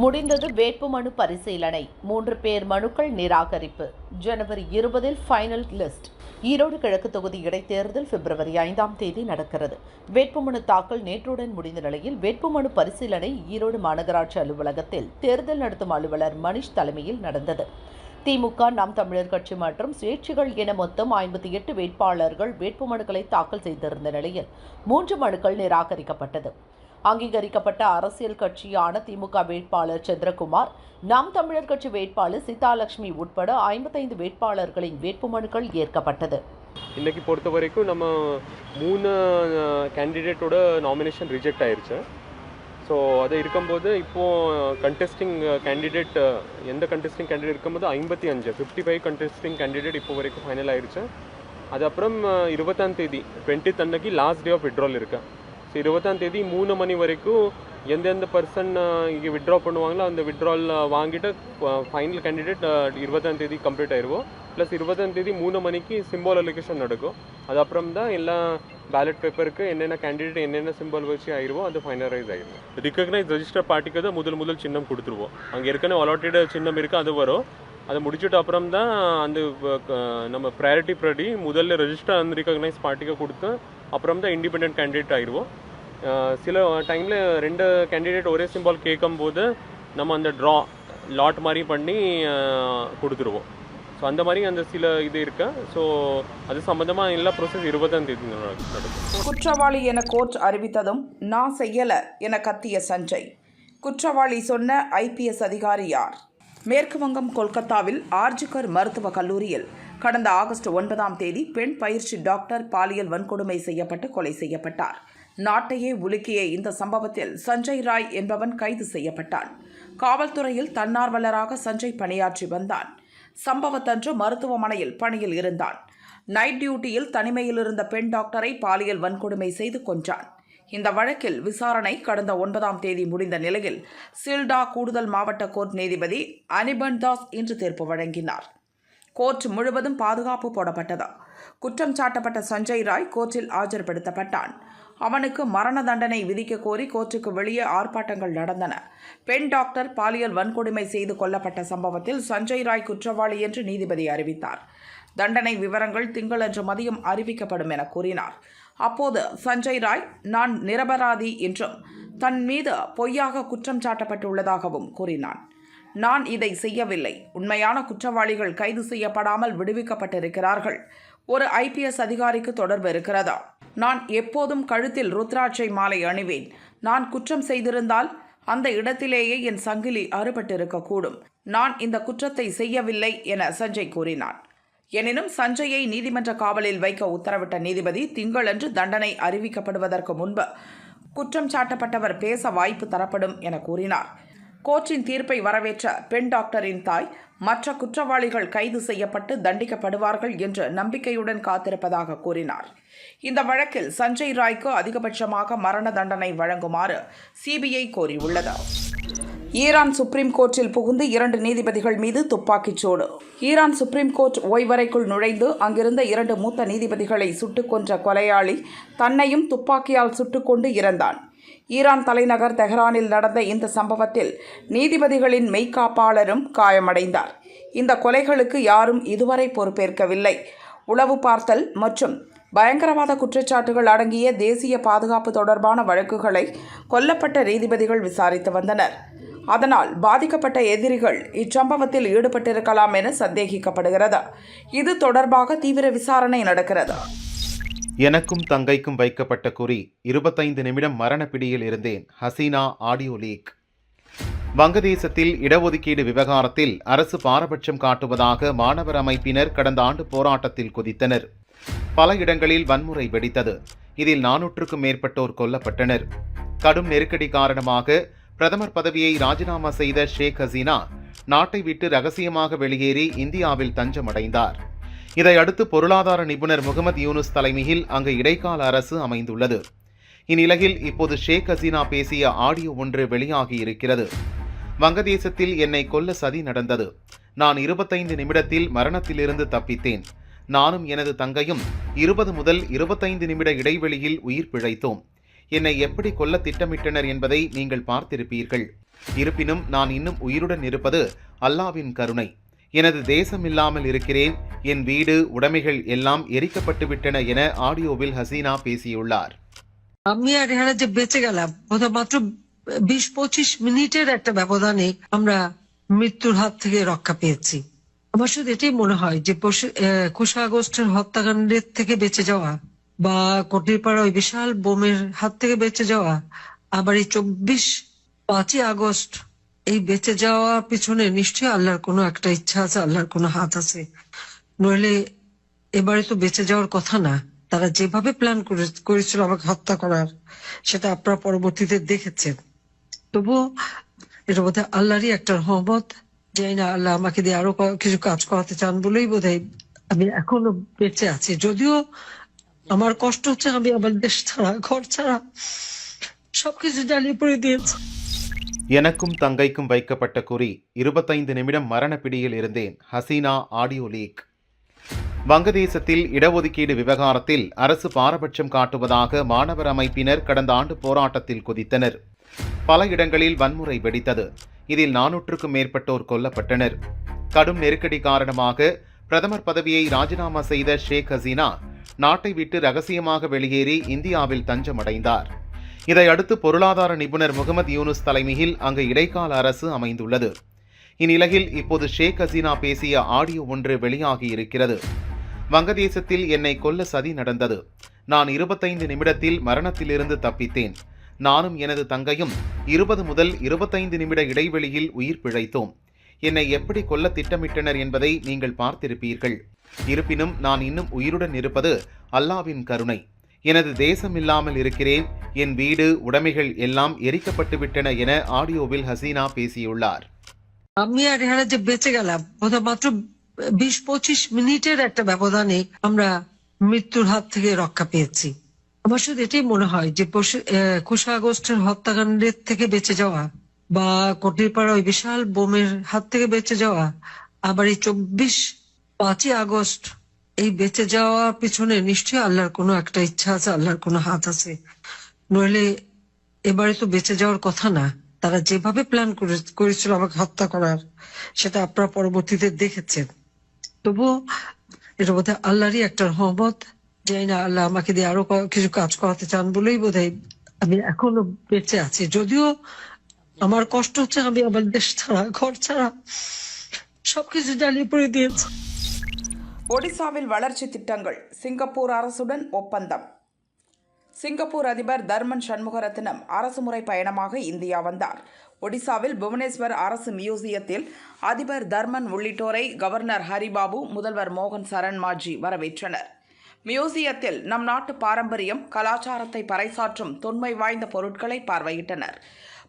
முடிந்தது வேட்புமனு பரிசீலனை. மூன்று பேர் மனுக்கள் நிராகரிப்பு. ஜனவரி இருபதில் ஃபைனல் லிஸ்ட் ஈரோடு கிழக்கு தொகுதி இடைத்தேர்தல் பிப்ரவரி ஐந்தாம் தேதி நடக்கிறது. வேட்புமனு தாக்கல் நேற்றுடன் முடிந்த நிலையில் வேட்புமனு பரிசீலனை ஈரோடு மாநகராட்சி அலுவலகத்தில். தேர்தல் நடத்தும் அலுவலர் மணிஷ் தலைமையில் நடந்தது. திமுக நாம் தமிழர் கட்சி மற்றும் சுயேட்சைகள் என மொத்தம் ஐம்பத்தி எட்டு வேட்பாளர்கள் வேட்புமனுக்களை தாக்கல் செய்திருந்த நிலையில் மூன்று மனுக்கள் நிராகரிக்கப்பட்டது. அங்கீகரிக்கப்பட்ட அரசியல் கட்சியான திமுக வேட்பாளர் சந்திரகுமார் நாம் தமிழர் கட்சி வேட்பாளர் சீதாலட்சுமி உட்பட ஐம்பத்தைந்து வேட்பாளர்களின் வேட்புமனுக்கள் ஏற்கப்பட்டது. இன்னைக்கு பொறுத்த வரைக்கும் நம்ம மூணு கேண்டிடேட்டோட நாமினேஷன் ரிஜெக்ட் ஆயிருச்சு. ஸோ அது இருக்கும்போது இப்போது கண்டெஸ்டிங் கேண்டிடேட் எந்த கண்டெஸ்டிங் கேண்டிடேட் இருக்கும்போது ஐம்பத்தி அஞ்சு ஃபிஃப்டி ஃபைவ் கண்டெஸ்டிங் கேண்டிடேட் இப்போ வரைக்கும் ஃபைனல் ஆயிருச்சு. அது அப்புறம் இருபத்தாம் தேதி டுவெண்ட்டி அன்னைக்கு லாஸ்ட் டே ஆஃப் விட்ரால் இருக்குது ஸோ இருபத்தாம் தேதி மூணு மணி வரைக்கும் எந்தெந்த பர்சன் இங்கே விட்ரா பண்ணுவாங்களோ அந்த விட்ரால் வாங்கிட்டு ஃபைனல் கேண்டிடேட் இருபத்தாம் தேதி கம்ப்ளீட் ஆயிடுவோம் ப்ளஸ் இருபதாம் தேதி மூணு மணிக்கு சிம்பல் அலோகேஷன் நடக்கும். அது அப்புறம் தான் எல்லா பேலட் பேப்பருக்கு என்னென்ன கேண்டிடேட் என்னென்ன சிம்பிள் வச்சு ஆயிருவோ அது ஃபைனலைஸ் ஆயிடும் ரிகக்னைஸ் ரெஜிஸ்டர் பார்ட்டிக்கு தான் முதல் முதல் சின்னம் கொடுத்துருவோம். அங்கே ஏற்கனவே அலாட்டட் சின்னம் இருக்குது அது வரும். அதை முடிச்சுட்டு அப்புறம் தான் அந்த நம்ம ப்ரையாரிட்டி படி முதல்ல ரெஜிஸ்டர் அந்த ரிகக்னைஸ் பார்ட்டிக்கு கொடுத்து அப்புறம் தான் இண்டிபெண்ட் கேண்டிடேட் ஆயிடுவோம் சில டைமில் ரெண்டு கேண்டிடேட் ஒரே சிம்பால் கேட்கும்போது நம்ம அந்த ட்ரா லாட் மாதிரி பண்ணி கொடுத்துருவோம். ஸோ அந்த மாதிரி அந்த சில இது இருக்கு. ஸோ அது சம்மந்தமாக எல்லா ப்ரோசஸ் இருபதாம் தேதி நடக்கும். குற்றவாளி என கோர்ட் அறிவித்ததும் நான் செய்யலை என கத்திய சஞ்சய். குற்றவாளி சொன்ன ஐபிஎஸ் அதிகாரி யார்? மேற்கு வங்கம் கொல்கத்தாவில் ஆர்ஜிகர் மருத்துவக் கல்லூரியில் கடந்த ஆகஸ்ட் ஒன்பதாம் தேதி பெண் பயிற்சி டாக்டர் பாலியல் வன்கொடுமை செய்யப்பட்டு கொலை செய்யப்பட்டார். நாட்டையே உலுக்கிய இந்த சம்பவத்தில் சஞ்சய் ராய் என்பவன் கைது செய்யப்பட்டான். காவல்துறையில் தன்னார்வலராக சஞ்சய் பணியாற்றி வந்தான். சம்பவத்தன்று மருத்துவமனையில் பணியில் இருந்தான். நைட் டியூட்டியில் தனிமையில் இருந்த பெண் டாக்டரை பாலியல் வன்கொடுமை செய்து கொன்றான். இந்த வழக்கில் விசாரணை கடந்த ஒன்பதாம் தேதி முடிந்த நிலையில் சில்டா கூடுதல் மாவட்ட கோர்ட் நீதிபதி அனிபன் தாஸ் இன்று தீர்ப்பு வழங்கினார். கோர்ட் முழுவதும் பாதுகாப்பு போடப்பட்டது. குற்றம் சாட்டப்பட்ட சஞ்சய் ராய் கோர்ட்டில் ஆஜர்படுத்தப்பட்டான். அவனுக்கு மரண தண்டனை விதிக்க கோரி கோர்ட்டுக்கு வெளியே ஆர்ப்பாட்டங்கள் நடந்தன. பெண் டாக்டர் பாலியல் வன்கொடுமை செய்து கொல்லப்பட்ட சம்பவத்தில் சஞ்சய் ராய் குற்றவாளி என்று நீதிபதி அறிவித்தார். தண்டனை விவரங்கள் திங்களன்று மதியம் அறிவிக்கப்படும் என கூறினார். அப்போது சஞ்சய் ராய் நான் நிரபராதி என்றும் தன் மீது பொய்யாக குற்றம் சாட்டப்பட்டுள்ளதாகவும் கூறினான். நான் இதை செய்யவில்லை. உண்மையான குற்றவாளிகள் கைது செய்யப்படாமல் விடுவிக்கப்பட்டிருக்கிறார்கள். ஒரு ஐபிஎஸ் அதிகாரிக்கு தொடர்பு இருக்கிறதா? நான் எப்போதும் கழுத்தில் ருத்ராட்சை மாலை அணிவேன். நான் குற்றம் செய்திருந்தால் அந்த இடத்திலேயே என் சங்கிலி அறுபட்டிருக்கக்கூடும். நான் இந்த குற்றத்தை செய்யவில்லை என சஞ்சய் கூறினான். எனினும் சஞ்சயை நீதிமன்ற காவலில் வைக்க உத்தரவிட்ட நீதிபதி திங்களன்று தண்டனை அறிவிக்கப்படுவதற்கு முன்பு குற்றம் சாட்டப்பட்டவர் பேச வாய்ப்பு தரப்படும் என கூறினார். கோர்ட்டின் தீர்ப்பை வரவேற்ற பெண் டாக்டரின் தாய் மற்ற குற்றவாளிகள் கைது செய்யப்பட்டு தண்டிக்கப்படுவார்கள் என்று நம்பிக்கையுடன் காத்திருப்பதாக கூறினார். இந்த வழக்கில் சஞ்சய் ராய்க்கு அதிகபட்சமாக மரண தண்டனை வழங்குமாறு சிபிஐ கோரியுள்ளது. ஈரான் சுப்ரீம் கோர்ட்டில் புகுந்து இரண்டு நீதிபதிகள் மீது துப்பாக்கிச் சூடு ஈரான் சுப்ரீம் கோர்ட் ஓய்வறைக்குள் நுழைந்து அங்கிருந்த இரண்டு மூத்த நீதிபதிகளை சுட்டுக் கொன்ற கொலையாளி தன்னையும் துப்பாக்கியால் சுட்டுக்கொண்டு இறந்தான். ஈரான் தலைநகர் தெஹ்ரானில் நடந்த இந்த சம்பவத்தில் நீதிபதிகளின் மெய்காப்பாளரும் காயமடைந்தார். இந்த கொலைகளுக்கு யாரும் இதுவரை பொறுப்பேற்கவில்லை. உளவு பார்த்தல் மற்றும் பயங்கரவாத குற்றச்சாட்டுகள் அடங்கிய தேசிய பாதுகாப்பு தொடர்பான வழக்குகளை கொல்லப்பட்ட நீதிபதிகள் விசாரித்து வந்தனர். அதனால் பாதிக்கப்பட்ட எதிரிகள் இச்சம்பவத்தில் ஈடுபட்டிருக்கலாம் என சந்தேகிக்கப்படுகிறது. இது தொடர்பாக தீவிர விசாரணை நடக்கிறது. எனக்கும் தங்கைக்கும் வைக்கப்பட்ட குறி இருபத்தைந்து நிமிடம் மரணப்பிடியில் இருந்தேன். Hasina audio leak. வங்கதேசத்தில் இடஒதுக்கீடு விவகாரத்தில் அரசு பாரபட்சம் காட்டுவதாக மாணவர் அமைப்பினர் கடந்த ஆண்டு போராட்டத்தில் குதித்தனர். பல இடங்களில் வன்முறை வெடித்தது. இதில் நானூற்றுக்கும் மேற்பட்டோர் கொல்லப்பட்டனர். கடும் நெருக்கடி காரணமாக பிரதமர் பதவியை ராஜினாமா செய்த ஷேக் ஹசீனா நாட்டை விட்டு ரகசியமாக வெளியேறி இந்தியாவில் தஞ்சமடைந்தார். இதையடுத்து பொருளாதார நிபுணர் முகமது யூனுஸ் தலைமையில் அங்கு இடைக்கால அரசு அமைந்துள்ளது. இந்நிலையில் இப்போது ஷேக் ஹசீனா பேசிய ஆடியோ ஒன்று வெளியாகி இருக்கிறது வங்கதேசத்தில் என்னை கொல்ல சதி நடந்தது. நான் இருபத்தைந்து நிமிடத்தில் மரணத்திலிருந்து தப்பித்தேன். நானும் எனது தங்கையும் இருபது முதல் இருபத்தைந்து நிமிட இடைவெளியில் உயிர் பிழைத்தோம். என்னை எப்படி கொல்ல திட்டமிட்டனர் என்பதை நீங்கள் பார்த்திருப்பீர்கள். இருப்பினும் நான் இன்னும் உயிருடன் இருப்பது அல்லாவின் கருணை. எனது தேசம் இல்லாமல் இருக்கிறேன் என் வீடு உடைமைகள் எல்லாம் எரிக்கப்பட்டு விட்டன என ஆடியோவில் ஹசீனா பேசியுள்ளார் আমি আর এখানে যে বেঁচে গেলাম বোধহয় মাত্র বিশ পঁচিশ মিনিটের একটা ব্যবধানে আমরা মৃত্যুর হাত থেকে রক্ষা পেয়েছি আমার শুধু এটাই মনে হয় যে পশু- আহ, কুশা আগস্টের হত্যাকাণ্ডের থেকে বেঁচে যাওয়া বা কটিরপাড়া ওই বিশাল বোমের হাত থেকে বেঁচে যাওয়া আবার এই চব্বিশ পাঁচই আগস্ট এই বেঁচে যাওয়ার পিছনে নিশ্চয়ই আল্লাহর কোনো একটা ইচ্ছা আছে, আল্লাহর কোনো হাত আছে। নইলে এবারে তো বেঁচে যাওয়ার কথা না। তারা যেভাবে প্ল্যান করেছিল আমাকে হত্যা করার, সেটা আপনারা পরবর্তীতে দেখেছেন। তবুও এটা বোধ হয় আল্লাহরই একটা রহমত জানি না, আল্লাহ আমাকে দিয়ে আরও কিছু কাজ করাতে চান বলেই বোধ আমি এখনও বেঁচে আছি। যদিও আমার কষ্ট হচ্ছে, আমি আমার দেশ ছাড়া, ঘর ছাড়া সবকিছু জ্বালিয়ে পড়ে দিয়েছি। எனக்கும் தங்கைக்கும் வைக்கப்பட்ட குறி இருபத்தைந்து நிமிடம் மரணப்பிடியில் இருந்தேன். Hasina audio leak. வங்கதேசத்தில் இடஒதுக்கீடு விவகாரத்தில் அரசு பாரபட்சம் காட்டுவதாக மாணவர் அமைப்பினர் கடந்த ஆண்டு போராட்டத்தில் குதித்தனர். பல இடங்களில் வன்முறை வெடித்தது. இதில் நானூற்றுக்கும் மேற்பட்டோர் கொல்லப்பட்டனர். கடும் நெருக்கடி காரணமாக பிரதமர் பதவியை ராஜினாமா செய்த ஷேக் ஹசீனா நாட்டை விட்டு ரகசியமாக வெளியேறி இந்தியாவில் தஞ்சமடைந்தார். இதையடுத்து பொருளாதார நிபுணர் முகமது யூனுஸ் தலைமையில் அங்கு இடைக்கால அரசு அமைந்துள்ளது. இந்நிலையில் இப்போது ஷேக் ஹசீனா பேசிய ஆடியோ ஒன்று வெளியாகி இருக்கிறது வங்கதேசத்தில் என்னை கொல்ல சதி நடந்தது. நான் இருபத்தைந்து நிமிடத்தில் மரணத்திலிருந்து தப்பித்தேன். நானும் எனது தங்கையும் இருபது முதல் இருபத்தைந்து நிமிட இடைவெளியில் உயிர் பிழைத்தோம். என்னை எப்படி கொல்ல திட்டமிட்டனர் என்பதை நீங்கள் பார்த்திருப்பீர்கள். இருப்பினும் நான் இன்னும் உயிருடன் இருப்பது அல்லாவின் கருணை. எனது தேசம் இல்லாமல் இருக்கிறேன் என் வீடு உடைமைகள் எல்லாம் எரிக்கப்பட்டு விட்டன என ஆடியோவில் ஹசீனா பேசியுள்ளார் আমি আর এখানে যে বেঁচে গেলাম বোধহয় মাত্র বিশ পঁচিশ মিনিটের একটা ব্যবধানে আমরা মৃত্যুর হাত থেকে রক্ষা পেয়েছি আমার শুধু এটাই মনে হয় যে পশু- আহ, কুশা আগস্টের হত্যাকাণ্ডের থেকে বেঁচে যাওয়া বা কটিরপাড়া ওই বিশাল বোমের হাত থেকে বেঁচে যাওয়া আবার এই চব্বিশ পাঁচই আগস্ট এই বেঁচে যাওয়ার পিছনে নিশ্চয়ই আল্লাহর কোনো একটা ইচ্ছা আছে, আল্লাহর কোনো হাত আছে। নইলে এবারে তো বেঁচে যাওয়ার কথা না। তারা যেভাবে প্ল্যান করেছিল আমাকে হত্যা করার, সেটা আপনারা পরবর্তীতে দেখেছেন। তবুও এটা বোধ আল্লাহরই একটা রহমত জানি না আল্লাহ আমাকে দিয়ে আরও কিছু কাজ করাতে চান বলেই বোধ আমি এখনও বেঁচে আছি। যদিও আমার কষ্ট হচ্ছে আমি আমার দেশ ছাড়া, ঘর ছাড়া সবকিছু জ্বালিয়ে পড়ে দিয়েছি। ஒடிசாவில் வளர்ச்சி திட்டங்கள் சிங்கப்பூர் அரசுடன் ஒப்பந்தம். சிங்கப்பூர் அதிபர் தர்மன் சண்முகரத்னம் அரசுமுறை பயணமாக இந்தியா வந்தார். ஒடிசாவில் புவனேஸ்வர் அரசு மியூசியத்தில் அதிபர் தர்மன் உள்ளிட்டோரை கவர்னர் ஹரிபாபு முதல்வர் மோகன் சரண் மாஜி வரவேற்றனர். மியூசியத்தில் நம் நாட்டு பாரம்பரியம் கலாச்சாரத்தை பறைசாற்றும் தொன்மை வாய்ந்த பொருட்களை பார்வையிட்டனர்.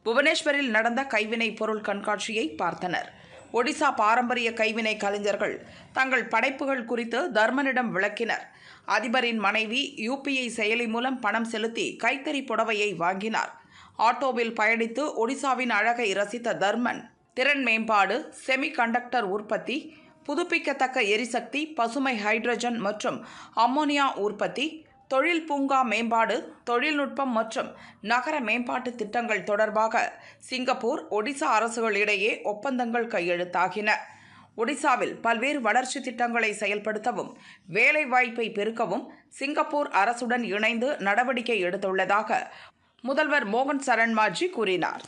புவனேஸ்வரில் நடந்த கைவினை பொருள் கண்காட்சியை பார்த்தனர். ஒடிசா பாரம்பரிய கைவினை கலைஞர்கள் தங்கள் படைப்புகள் குறித்து தர்மனிடம் விளக்கினர். அதிபரின் மனைவி யூபிஐ செயலி மூலம் பணம் செலுத்தி கைத்தறி புடவையை வாங்கினார். ஆட்டோவில் பயணித்து ஒடிசாவின் அழகை ரசித்த தர்மன் திறன் மேம்பாடு செமி கண்டக்டர் உற்பத்தி புதுப்பிக்கத்தக்க எரிசக்தி பசுமை ஹைட்ரஜன் மற்றும் அம்மோனியா உற்பத்தி தொழில் பூங்கா மேம்பாடு தொழில்நுட்பம் மற்றும் நகர மேம்பாட்டு திட்டங்கள் தொடர்பாக சிங்கப்பூர் ஒடிசா அரசுகளிடையே ஒப்பந்தங்கள் கையெழுத்தாகின. ஒடிசாவில் பல்வேறு வளர்ச்சி திட்டங்களை செயல்படுத்தவும் வேலைவாய்ப்பை பெருக்கவும் சிங்கப்பூர் அரசுடன் இணைந்து நடவடிக்கை எடுத்துள்ளதாக முதல்வர் மோகன் சரண்மாஜி கூறினார்.